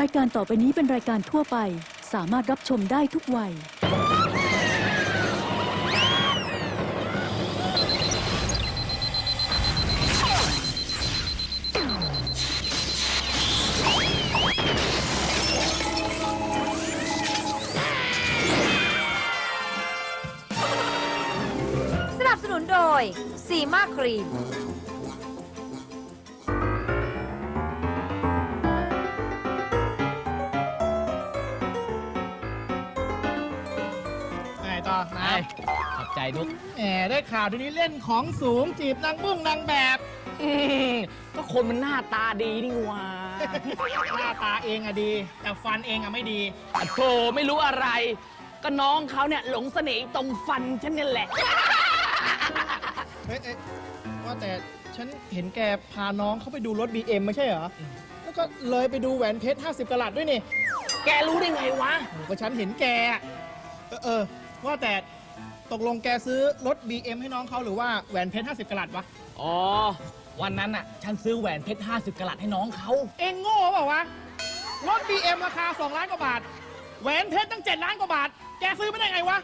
รายการต่อไปนี้เป็นรายการทั่วไป สามารถรับชมได้ทุกวัย สนับสนุนโดย ซีมาครีม ไงต่อนะขอบใจนุกแหมได้ข่าวทีนี้เล่นของสูงจีบนางบุ้งนางแบบ อืมก็คนมันหน้าตาดีนี่หว่าหน้าตาเองอะดี แต่ฟันเองอะไม่ดีอะโธไม่รู้อะไร ก็น้องเขาเนี่ยหลงเสน่ห์ตรงฟันฉันเนี่ยแหละ เฮ้ยเอ๊ะว่าแต่ฉันเห็นแกพาน้องเขาไปดูรถ BM ไม่ใช่เหรอ แล้วก็เลยไปดูแหวนเพชร 50กะรัตด้วยนี่ แกรู้ได้ไงวะโอ้ก็ฉันเห็นแกอะเออเออ ว่าแต่ตกลงแกซื้อรถ BM ให้น้องเขาหรือว่าแหวนเพชร 50กะรัตวะ อ๋อ วันนั้นอะ ฉันซื้อแหวนเพชร 50กะรัตให้น้องเขา เองโง่เปล่าวะ รถ BM ราคา 2 ล้านกว่าบาท แหวนเพชรตั้ง 7 ล้านกว่าบาท แกซื้อไม่ได้ไงวะ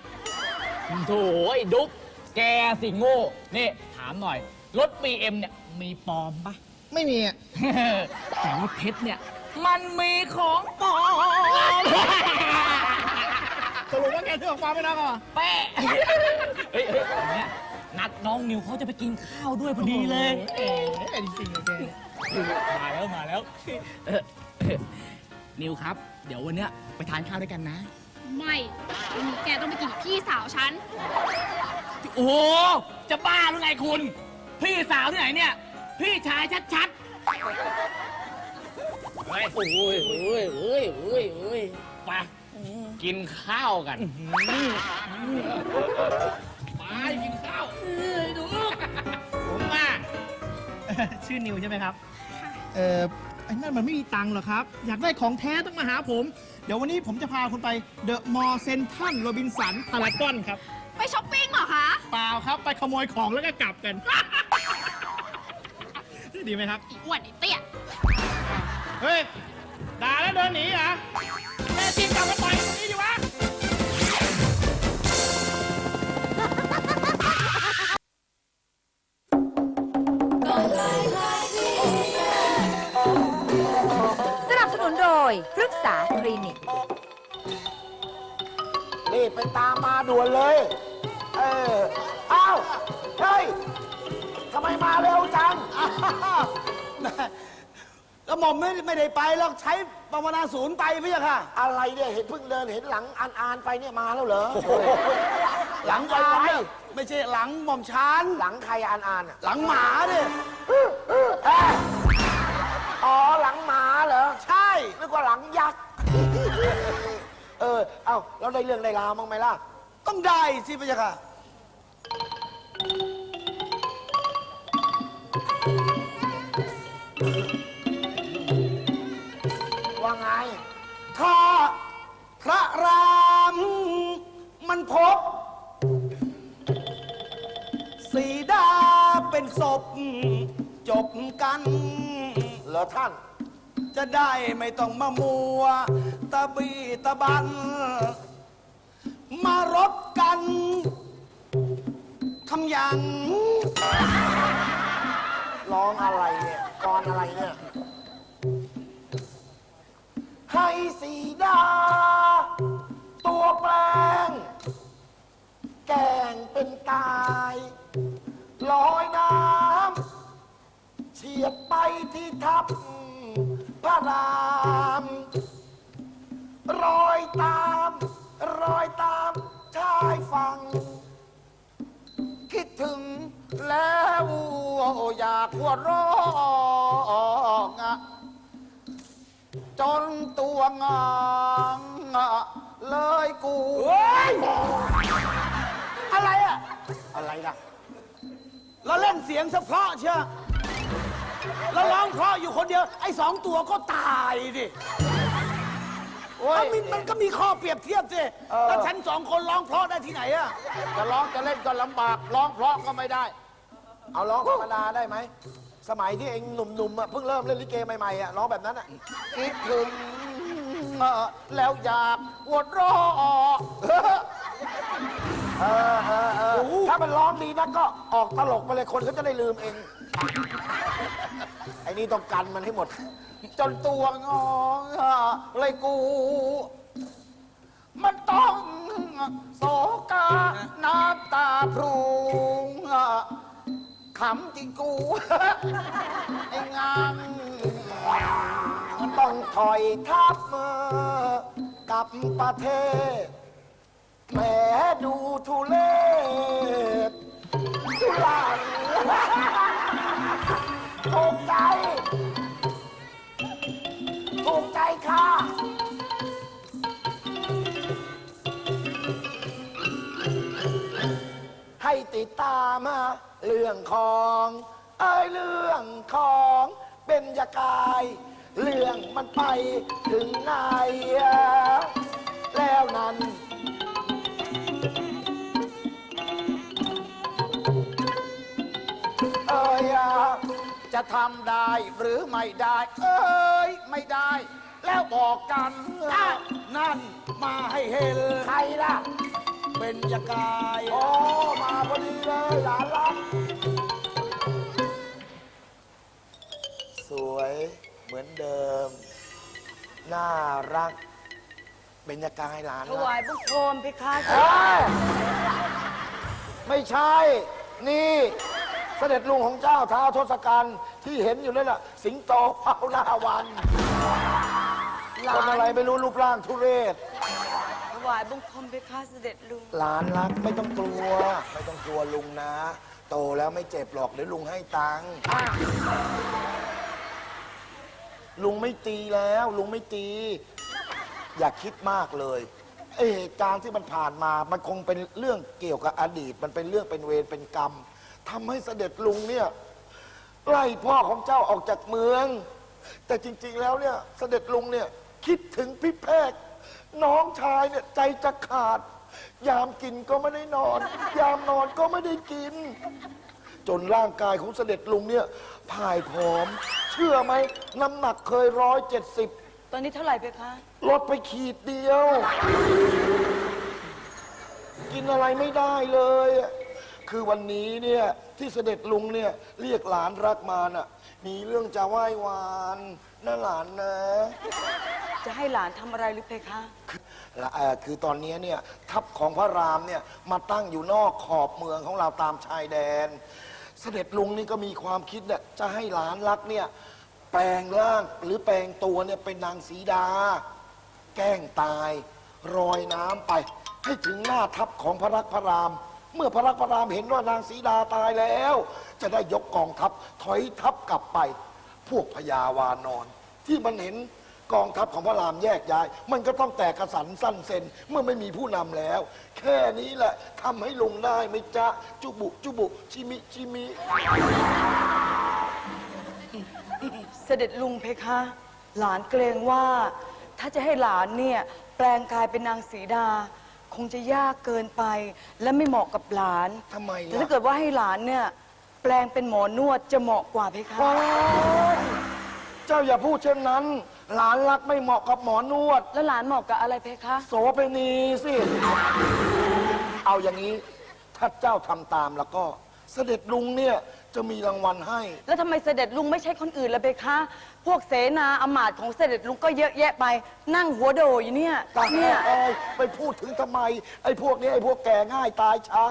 โถ่ไอ้ดุ๊ก แกสิโง่ นี่ถามหน่อย รถ BM เนี่ยมีปลอมปะ ไม่มีอะแต่ว่าเพชรเนี่ย มันมีของปลอม สรุปว่าแกซื้อของปลอมไปน้องเหรอแปะเฮ้ยเฮ้ยวันเนี้ยนัดน้องนิวเขาจะไปกินข้าวด้วยพอดีเลยเอ๋จริงๆเลยแกมาแล้วมาแล้ว เออเออนิวครับ เดี๋ยววันเนี้ยไปทานข้าวด้วยกันนะ ไม่วันนี้แกต้องไปกินกับพี่สาวฉัน โอ้โหจะบ้าหรือไงคุณ พี่สาวที่ไหนเนี่ย พี่ชายชัดๆ เฮ้ยโอ้ยโอ้ยโอ้ยโอ้ยโอ้ยไป กินข้าวกันไปกินข้าวเอ้ยดูผมว่าชื่อนิวใช่ไหมครับเออไอ้นั่นมันไม่มีตังค์หรอกครับ อยากได้ของแท้ต้องมาหาผม เดี๋ยววันนี้ผมจะพาคุณไปเดอะมอลล์เซนทันโรบินสันพารากอนครับ ไปช้อปปิ้งเหรอคะเปล่าครับ ไปขโมยของแล้วก็กลับกัน ดีไหมครับอีอ้วนไอีเตี้ย เฮ้ย ด่าแล้วเดินหนีเหรอ แม่จริงกลับมาต่อยตรงนี้ดิวะ สนับสนุนโดยพฤกษาคลินิก รีบไปตามมาด่วนเลย เอออ้าว เฮ้ย ทำไมมาเร็วจัง กระหม่อมไม่ไม่ได้ไปหรอกใช้ปวนาศูนย์ไปพี่อะค่ะ อะไรเนี่ยเห็นเพิ่งเดินเห็นหลังอ่านอ่านๆไปเนี่ยมาแล้วเหรอหลังไปอ่านไปเนี่ยไม่ใช่หลังหม่อมชันหลังใครอ่านอ่านๆอะหลังหมาเนี่ยเอ้ยอ๋อหลังหมาเหรอใช่นึกว่าหลังยักษ์เออเอ้าเราได้เรื่องได้ราวมั้างไหมล่ะ ต้องได้สิพี่อะค่ะ ท่านจะได้ไม่ต้องมามัว ตะบีตะบัน มารบกันทำอย่างร้องอะไรเนี่ยกรอนอะไรเนี่ยให้สีดา ตัวแปลง แกงเป็นตายลอย น้ำเฉียดไปที่ทับพระรามรอยตาม รอยตามชายฝั่งคิดถึงแล้วอยากหัวเร้องอะจนตัวงางอะเลยกูเฮ้ยอะไรอะอะไรนะเราเล่นเสียงสะเพราะเชียว เราร้องเพราะอยู่คนเดียว ไอ้สองตัวก็ตายดิโอ้ย มันมีมันก็มีข้อเปรียบเทียบสิเออ แล้วฉันสองคนร้องเพราะได้ที่ไหนอะจะร้องจะเล่นก็ลำบาก ร้องเพราะก็ไม่ได้ เอาร้องธรรมดาได้ไหม สมัยที่เองหนุ่มๆอะเพิ่งเริ่มเล่นลิเกใหม่ๆอะร้องแบบนั้นอะคิดถึงแล้วอยากอวดรอเออเออเออถ้ามันร้องดีนะก็ออกตลกไปเลยคนเขาจะได้ลืมเอง ไอ้นี่ต้องกันมันให้หมด จนตัวงองเลยกู มันต้องโศกาน้ำตาพรุงขำจริงกู ไอ้งางมันต้องถอยทับมือกับประเทศแหมดูทุเลศทุลัง ติดตามมาเรื่องของเอ้ยเรื่องของเป็นยากาย เรื่องมันไปถึงไหนแล้วนั้น เอ้ยอะจะทำได้หรือไม่ได้ เอ้ยไม่ได้ แล้วบอกกันนั่นมาให้เห็นใครล่ะ เป็นยากายโอ้มาพอดีเลยหลานรักสวยเหมือนเดิม น่ารัก เป็นยากายหลานถรักวายบุญโคมพิฆาตเอ้ยไม่ใช่ นี่เสด็จลุงของเจ้าท้าวทศกัณฐ์ที่เห็นอยู่นั่นแหละสิงโตเฝ้าหน้าวันคนอะไรไม่รู้รูปร่างทุเรศถ วายบุญโคมพิฆาเสด็จลุง หลานรักไม่ต้องกลัว ไม่ต้องกลัวลุงนะ โตแล้วไม่เจ็บหรอกเดี๋ยวลุงให้ตังค์ลุงไม่ตีแล้ว ลุงไม่ตี อย่าคิดมากเลยไอเหตุการณ์ที่มันผ่านมามันคงเป็นเรื่องเกี่ยวกับอดีต มันเป็นเรื่องเป็นเวรเป็นกรรมทำให้เสด็จลุงเนี่ยไล่พ่อของเจ้าออกจากเมือง แต่จริง ๆแล้วเนี่ยเสด็จลุงเนี่ยคิดถึงพี่แพก น้องชายเนี่ยใจจะขาด ยามกินก็ไม่ได้นอน ยามนอนก็ไม่ได้กิน จนร่างกายของเสด็จลุงเนี่ยผ่ายผอม เชื่อไหมน้ำหนักเคยร้อยเจ็ดสิบตอนนี้เท่าไหร่เพคะ ลดไปขีดเดียว กินอะไรไม่ได้เลยคือวันนี้เนี่ยที่เสด็จลุงเนี่ยเรียกหลานรักมาน่ะมีเรื่องจะไหว้วานนะหลานนะ จะให้หลานทำอะไรหรือเพคะ ละเอ่อคือตอนนี้เนี่ยทัพของพระรามเนี่ยมาตั้งอยู่นอกขอบเมืองของเราตามชายแดน เสด็จลุงนี่ก็มีความคิดเนี่ยจะให้หลานรักเนี่ยแปลงร่างหรือแปลงตัวเนี่ยเป็นนางสีดา แกล้งตายรอยน้ำไป ให้ถึงหน้าทัพของพระรักพระราม เมื่อพระรักพระรามเห็นว่านางสีดาตายแล้ว จะได้ยกกองทัพถอยทัพกลับไป พวกพญาวานอน ที่มันเห็น กองทัพของพระรามแยกย้าย มันก็ต้องแตกกระสันสั้นเซนเมื่อไม่มีผู้นำแล้ว แค่นี้แหละทำให้ลงได้ไหม่จ๊ะ จุบุ จุบุ ชิมิ ชิมิ เสด็จลุงเพคะ หลานเกรงว่า ถ้าจะให้หลานเนี่ย แปลงกายเป็นนางสีดา คงจะยากเกินไป และไม่เหมาะกับหลานทำไมแต่ล่ะถ้าเกิดว่าให้หลานเนี่ย แปลงเป็นหมอนวดจะเหมาะกว่าเพคะ โอ๊ยเจ้าอย่าพูดเช่นนั้น หลานรักไม่เหมาะกับหมอนวด แล้วหลานเหมาะกับอะไรเพคะ โสเภณีสิ เอาอย่างนี้ ถ้าเจ้าทำตามแล้วก็ เสด็จลุงเนี่ยจะมีรางวัลให้ แล้วทำไมเสด็จลุงไม่ใช่คนอื่นละเพคะ พวกเสนาอำมาตย์ของเสด็จลุงก็เยอะแยะไป นั่งหัวโดอยู่เนี่ยตายเนี่ยเอ้ยไปพูดถึงทำไม ไอ้พวกนี้ไอ้พวกแก่ง่ายตายช้า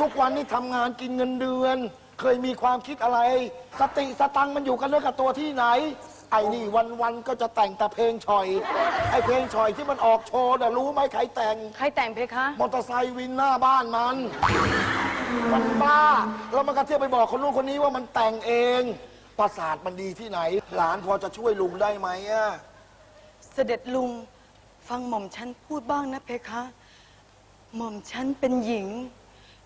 ทุกวันนี้ทำงานกินเงินเดือน เคยมีความคิดอะไร สติสตังค์มันอยู่กันเรื่องกับตัวที่ไหน ไอ้นี่วันๆก็จะแต่งแต่เพลงชอย ไอ้เพลงชอยที่มันออกโชว์น่ะรู้ไหมใครแต่ง ใครแต่งเพคะ มอเตอร์ไซค์วินหน้าบ้านมัน มันบ้า แล้วมันก็เที่ยวไปบอกคนนู้นคนนี้ว่ามันแต่งเอง ประสาทมันดีที่ไหน หลานพอจะช่วยลุงได้ไหมอะเสด็จลุง ฟังหม่อมฉันพูดบ้างนะเพคะ หม่อมฉันเป็นหญิง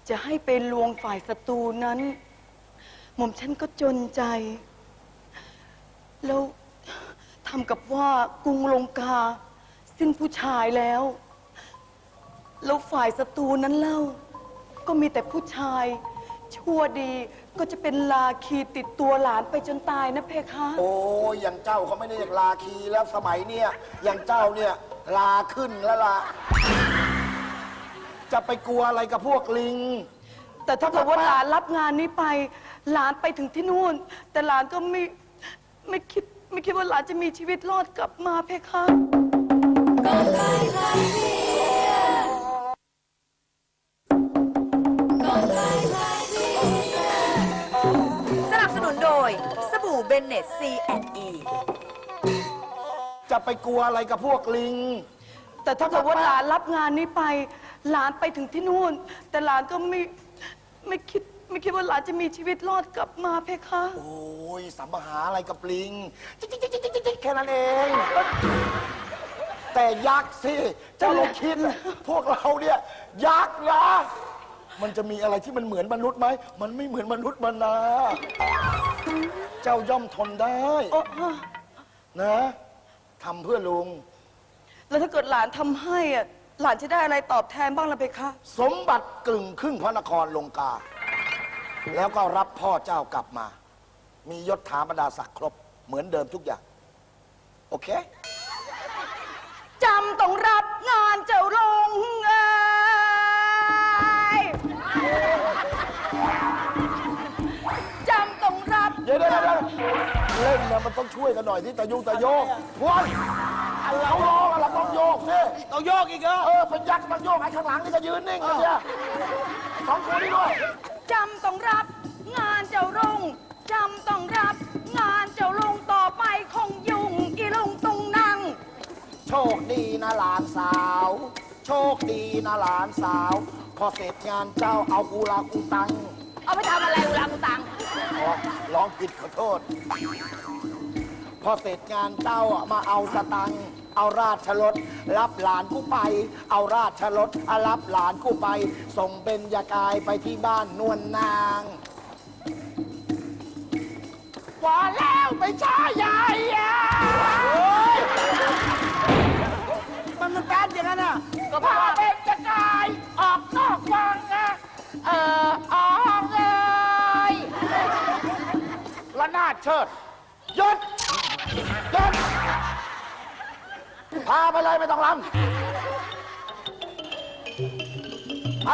จะให้ไปลวงฝ่ายศัตรูนั้น หม่อมฉันก็จนใจ แล้วทำกับว่ากรุงลงกา สิ้นผู้ชายแล้ว แล้วฝ่ายศัตรูนั้นเล่า ก็มีแต่ผู้ชาย ชั่วดีก็จะเป็นลาคีติดตัวหลานไปจนตายนะเพคะ โอ้ยอย่างเจ้าเขาไม่ได้เรียกลาคีแล้วสมัยเนี่ยอย่างเจ้าเนี่ยลาขึ้นแล้วล่ะ จะไปกลัวอะไรกับพวกลิง แต่ถ้าเกิดว่าหลานรับงานนี้ไป หลานไปถึงที่นู่น แต่หลานก็ไม่ ไม่คิดไม่คิดว่าหลานจะมีชีวิตรอดกลับมาเพคะ สนับสนุนโดย สบู่เบนเนตซีแอนอีจะไปกลัวอะไรกับพวกลิง แต่ถ้าเกิดว่าหลานรับงานนี้ไป หลานไปถึงที่นู่น แต่หลานก็ไม่ไม่คิด ไม่คิดว่าหลานจะมีชีวิตรอดกลับมาเพคะ โอ้ยสัมปหาอะไรกับลิงจิ๊กจิ๊กจิ๊กจิ๊กจิ๊กแค่นั้นเอง แต่ยักษ์สิเจ้าลองคิดนะพวกเราเนี่ยยักษ์นะ มันจะมีอะไรที่มันเหมือนมนุษย์ไหม มันไม่เหมือนมนุษย์มันนะเจ้าย่อมทนได้โอ้นะทำเพื่อลุง แล้วถ้าเกิดหลานทำให้อะหลานจะได้อะไรตอบแทนบ้างล่ะเพคะ สมบัติกลึงครึ่งพระนครลงกา แล้วก็รับพ่อเจ้ากลับมา มียศถาบรรดาศักดิ์ครบเหมือนเดิมทุกอย่าง โอเค จำต้องรับงานเจ้าลงเอ้ยจำต้องรับ เดี๋ยวเดี๋ยวเดี๋ยวเล่นนะมันต้องช่วยกันหน่อยที่ตะยุงตะโยกพวนเขาร้องอะเราต้องโยกสิต้องโยกอีกเหรอเออเป็นยักษ์มันโยกไอ้ข้างหลังนี่ก็ยืนนิ่งกันเนี่ยสองคนนี้ด้วยจำ ต้องรับ งานเจ้าลุงจำต้องรับ งานเจ้าลุงต่อไปคงยุ่งอีลุงตุงนั่ง โชคดีนะหลานสาว โชคดีนะหลานสาว พอเสร็จงานเจ้าเอากูลากูตังเอาไปทำอะไรเวลากูตัง อ๋อร้องผิดขอโทษ พอเสร็จงานเจ้าอะมาเอาสตังค์ เอาราชรถรับหลานกูไป เอาราชรถรับหลานกูไป ส่งเป็นยากายไปที่บ้านนวลนางว่าแล้วไม่ใช่ยายอะมันมันการอย่างนั้นอะก็พาเป็นยากายออกนอกวังอะเออออกเลยละนาดเชิดหยุดหยุด พาไปเลยไม่ต้องรำไป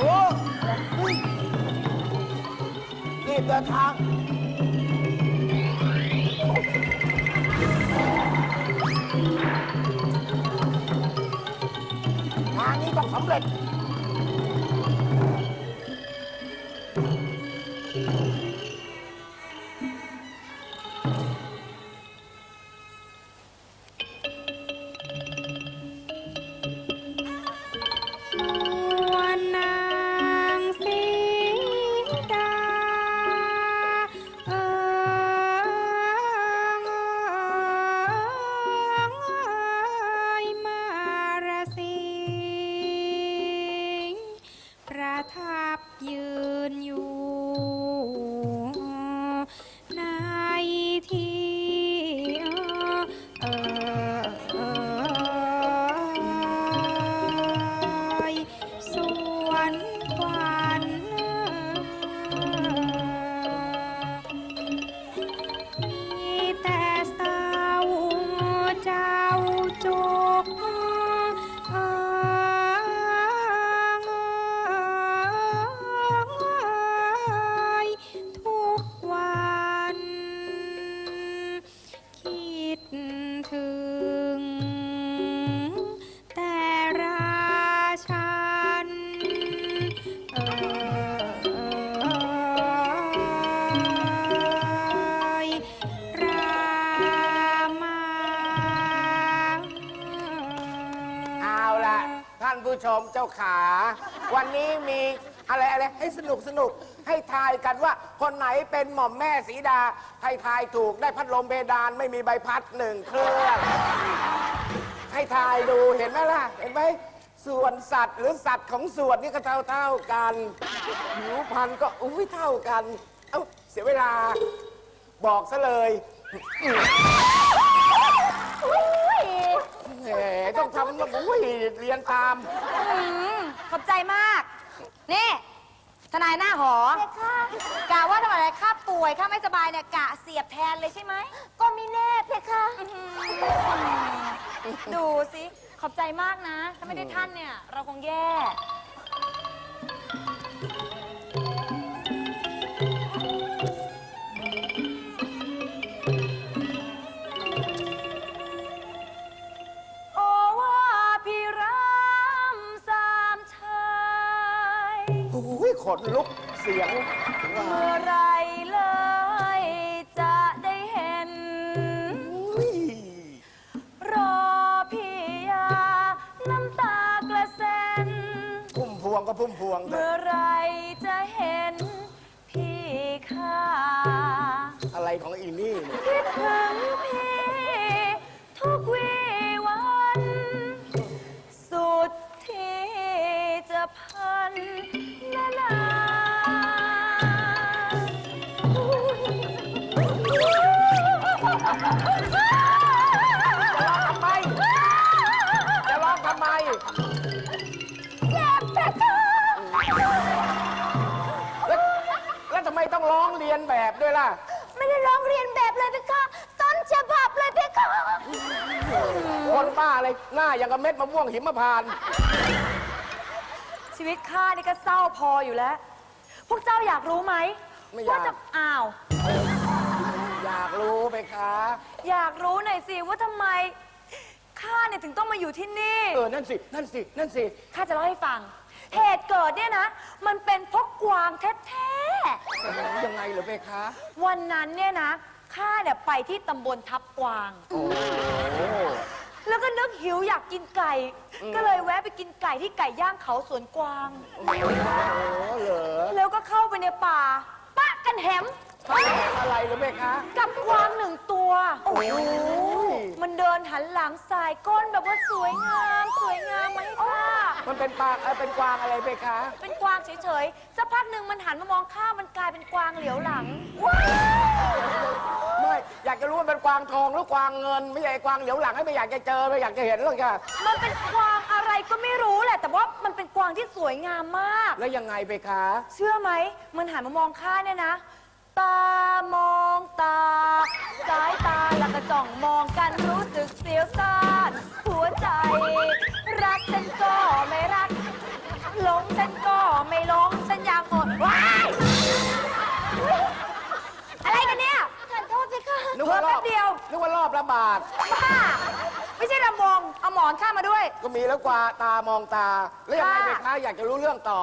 โอ้รีบเดินทาง งานนี้ต้องสำเร็จ ถึง แต่ราชันเอยรามาเอาละท่านผู้ชมเจ้าขา วันนี้มีอะไรอะไรให้สนุกสนุก ให้ทายกันว่า คนไหนเป็นหม่อมแม่สีดา ใครทายถูกได้พัดลมเพดานไม่มีใบพัดหนึ่งเครื่องให้ทายดูเห็นไหมล่ะ เห็นไหมส่วนสัตว์หรือสัตว์ของส่วนนี่ก็เท่าเท่าๆกันผิวพรรณก็อุ้ยเท่ากัน เอ้าเสียเวลา บอกซะเลยไงแหมต้องทำแบบอุ้ยเรียนตาม อืมขอบใจมาก นี่ท นายหน้าหอเค่ะกะว่าทำอะไรข้าป่วยข้าไม่สบายเนี่ยกะเสียบแทนเลยใช่ไหม ก็มีแน่เพคะดูสิ ขอบใจมากนะ ถ้าไม่ได้ท่านเนี่ย เราคงแย่ ของอีนี่เนี่ยคิดถึงพี่ทุกวีวัน สุดที่จะพันนานาทำไมจะร้องทำไมแล้วแล้วทำไมต้องร้องเรียนแบบด้วยล่ะ ไม่ได้ร้องเรียนแบบเลยเพคะ ต้นฉบับเลยเพคะ คนบ้าอะไรหน้าอย่างกับเม็ดมะม่วงหิมพานต์ชีวิตข้านี่ก็เศร้าพออยู่แล้ว พวกเจ้าอยากรู้ไหมไม่อยากว่าจะอ้าว อยากรู้ไหมคะ อยากรู้หน่อยสิว่าทำไมข้าเนี่ยถึงต้องมาอยู่ที่นี่ เออ นั่นสิ นั่นสิ นั่นสิ ข้าจะเล่าให้ฟัง เหตุเกิดเนี่ยนะ มันเป็นเพราะกวางแท้ ยังไงเหรอเพคะๆวันนั้นเนี่ยนะข้าเนี่ยไปที่ตำบลทับกวาง โอ้แล้วก็นึกหิวอยากกินไก่ ก็เลยแวะไปกินไก่ที่ไก่ย่างเขาสวนกวางโหเหรอแล้วก็เข้าไปในป่าปะกันแหมอะไรเหรอเพคะ กับกวางหนึ่งตัว โอ้ยมันเดินหันหลังสายก้นแบบว่าสวยงาม สวยงามมาให้ข้า มันเป็นปลาเออเป็นกวางอะไรเพคะ เป็นกวางเฉยๆ สักพักหนึ่งมันหันมามองข้ามันกลายเป็นกวางเหลียวหลัง ไม่ อยากจะรู้ว่าเป็นกวางทองหรือกวางเงิน ไม่ใช่กวางเหลียวหลังให้ไม่อยากจะเจอไม่อยากจะเห็นหรอกค่ะ มันเป็นกวางอะไรก็ไม่รู้แหละ แต่ว่ามันเป็นกวางที่สวยงามมาก แล้วยังไงเพคะ เชื่อไหม มันหันมามองข้าเนี่ยนะ ตามองตา สายตาแล้วก็จ้องมองกันรู้สึกเสียวซ่านหัวใจ รักฉันก็ไม่รักหลงฉันก็ไม่หลงฉันอยากหมดว้ายอะไรกันเนี่ยขอโทษสิค่ะนึกเพิ่ว่ามรแป๊อบบเดียวนึกว่ารอบละบาท บ้าไม่ใช่ลำวงเอาหมอนข้ามาด้วย ก็มีแล้วกว่าตามองตา แล้วยังไงเพค่ะ คะอยากจะรู้เรื่องต่อ